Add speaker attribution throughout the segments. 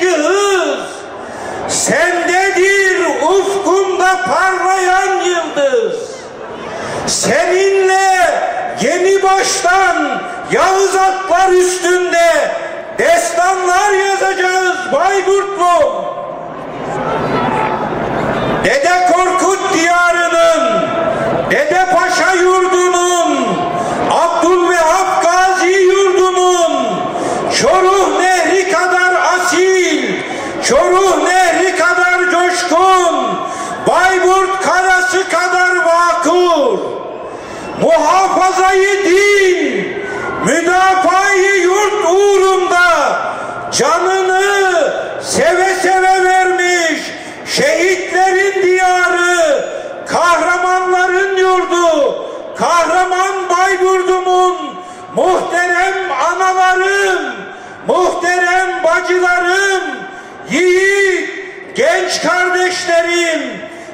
Speaker 1: eski hız. Sendedir ufkumda parlayan yıldız. Seninle yeni baştan Yağız atlar üstünde destanlar yazacağız Bayburtlu. Dede Korkut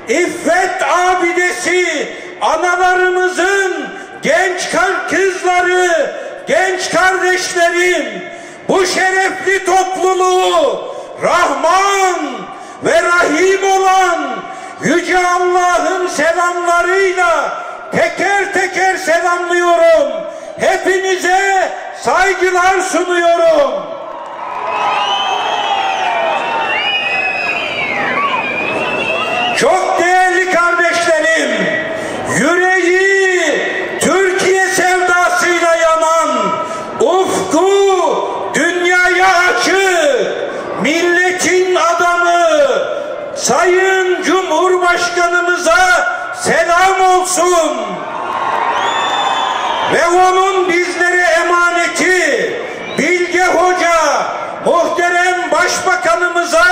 Speaker 1: İffet abidesi analarımızın genç kızları, genç kardeşlerim, bu şerefli topluluğu Rahman ve Rahim olan Yüce Allah'ın selamlarıyla teker teker selamlıyorum. Hepinize saygılar sunuyorum. Çok değerli kardeşlerim, yüreği Türkiye sevdasıyla yanan, ufku dünyaya açık, milletin adamı Sayın Cumhurbaşkanımıza selam olsun. Ve onun bizlere emaneti Bilge Hoca, muhterem başbakanımıza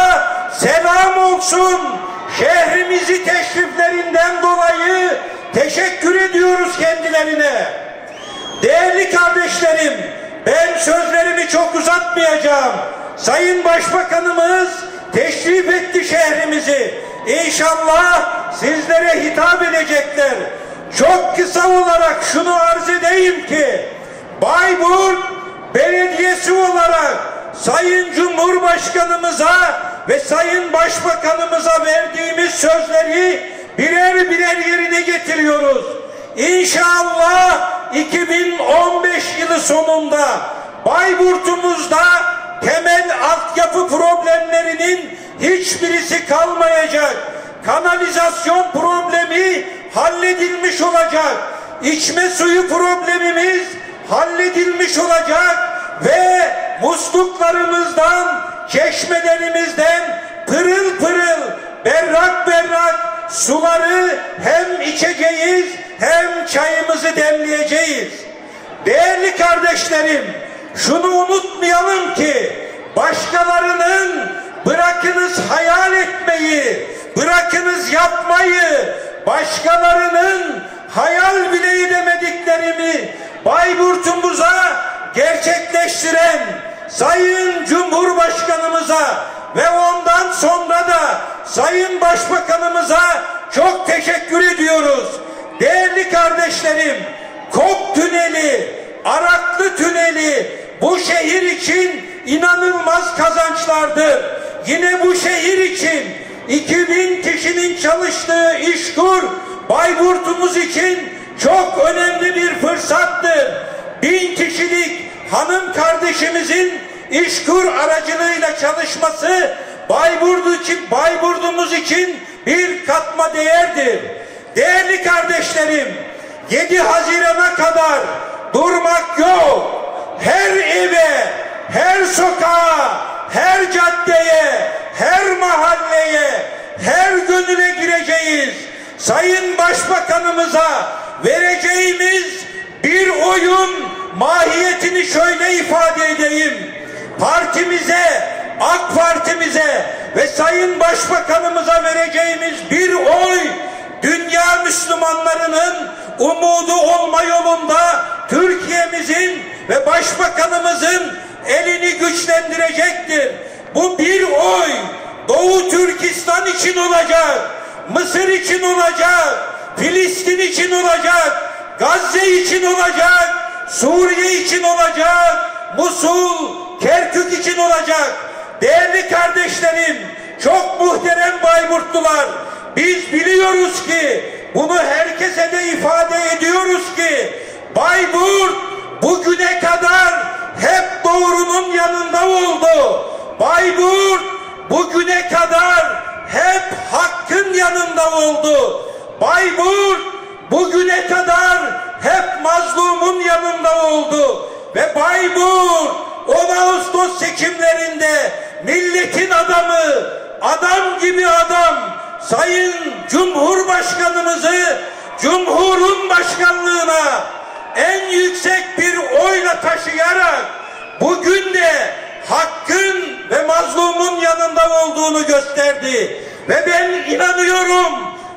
Speaker 1: selam olsun. Şehrimizi teşriflerinden dolayı teşekkür ediyoruz kendilerine. Değerli kardeşlerim, ben sözlerimi çok uzatmayacağım. Sayın Başbakanımız teşrif etti şehrimizi. İnşallah sizlere hitap edecekler. Çok şunu arz edeyim ki, Bayburt Belediyesi olarak Sayın Cumhurbaşkanımıza ve Sayın Başbakanımıza verdiğimiz sözleri birer birer yerine getiriyoruz. İnşallah 2015 yılı sonunda Bayburt'umuzda temel altyapı problemlerinin hiçbirisi kalmayacak. Kanalizasyon problemi halledilmiş olacak. İçme suyu problemimiz halledilmiş olacak ve musluklarımızdan, çeşmelerimizden pırıl pırıl, berrak berrak suları hem içeceğiz hem çayımızı demleyeceğiz. Değerli kardeşlerim, şunu unutmayalım ki başkalarının bırakınız hayal etmeyi, bırakınız yapmayı, başkalarının hayal bile edemediklerimi Bayburt'umuza gerçekleştiren Sayın Cumhurbaşkanımıza ve ondan sonra da Sayın Başbakanımıza çok teşekkür ediyoruz. Değerli kardeşlerim, Kop Tüneli, Araklı Tüneli bu şehir için inanılmaz kazançlardır. Yine bu şehir için 2000 kişinin çalıştığı İşkur Bayburt'umuz için çok önemli bir fırsattır. Bin kişilik kardeşimizin İşkur aracılığıyla çalışması Bayburt için, Bayburt'umuz için bir katma değerdir. Değerli kardeşlerim, 7 Haziran'a kadar durmak yok. Her eve, her sokağa, her caddeye, her mahalleye, her gönüle gireceğiz. Sayın Başbakanımıza vereceğimiz bir oyun mahiyetini şöyle ifade edeyim. Partimize, AK Partimize ve Sayın Başbakanımıza vereceğimiz bir oy dünya Müslümanlarının umudu olma yolunda Türkiye'mizin ve Başbakanımızın elini güçlendirecektir. Bu bir oy Doğu Türkistan için olacak, Mısır için olacak, Filistin için olacak, Gazze için olacak, Suriye için olacak, Musul, Kerkük için olacak. değerli kardeşlerim, çok muhterem Bayburtlular, biz biliyoruz ki, bunu herkese de ifade ediyoruz ki, Bayburt bugüne kadar hep doğrunun yanında oldu. Bayburt bugüne kadar hep hakkın yanında oldu. Bayburt bugüne kadar hep mazlumun yanında oldu. Ve Bayburt 10 Ağustos seçimlerinde milletin adamı, adam gibi adam, Sayın Cumhurbaşkanımızı Cumhurun başkanlığına en yüksek bir oyla taşıyarak bugün de hakkın ve mazlumun yanında olduğunu gösterdi. Ve ben inanıyorum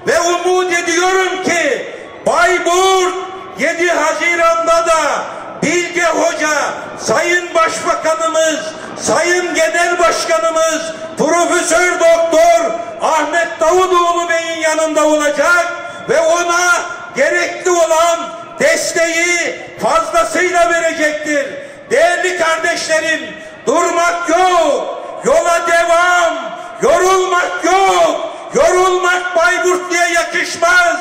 Speaker 1: ve umut ediyorum ki Bayburt 7 Haziran'da da Bilge Hoca, Sayın Başbakanımız, Sayın Genel Başkanımız, Profesör Doktor Ahmet Davutoğlu Bey'in yanında olacak ve ona gerekli olan desteği fazlasıyla verecektir. Değerli kardeşlerim, durmak yok, yola devam, yorulmak yok, yorulmak Bayburtlu'ya yakışmaz.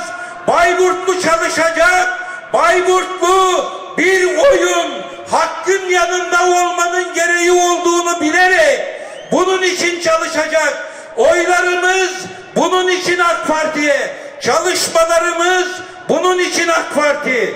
Speaker 1: Bayburtlu çalışacak, Bayburtlu bilerek bunun için çalışacak. Oylarımız bunun için AK Parti'ye, çalışmalarımız bunun için AK Parti.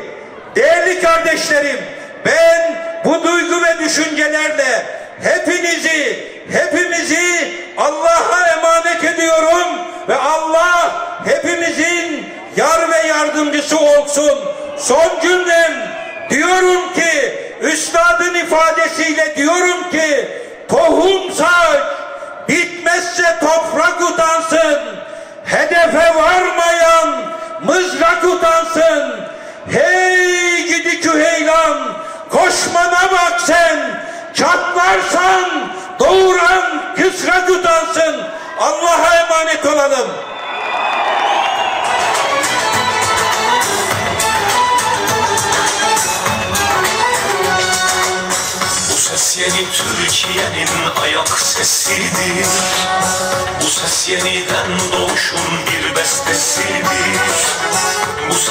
Speaker 1: Değerli kardeşlerim, ben bu duygu ve düşüncelerle hepinizi, hepimizi Allah'a emanet ediyorum ve Allah hepimizin yar ve yardımcısı olsun. Son cümlem diyorum ki, üstadın ifadesiyle diyorum ki, tohum saç, bitmezse toprak utansın, hedefe varmayan mızrak utansın.
Speaker 2: yeni Türkiye'nin ayak sesidir. Bu ses yeniden doğuşun bir bestesidir. Bu ses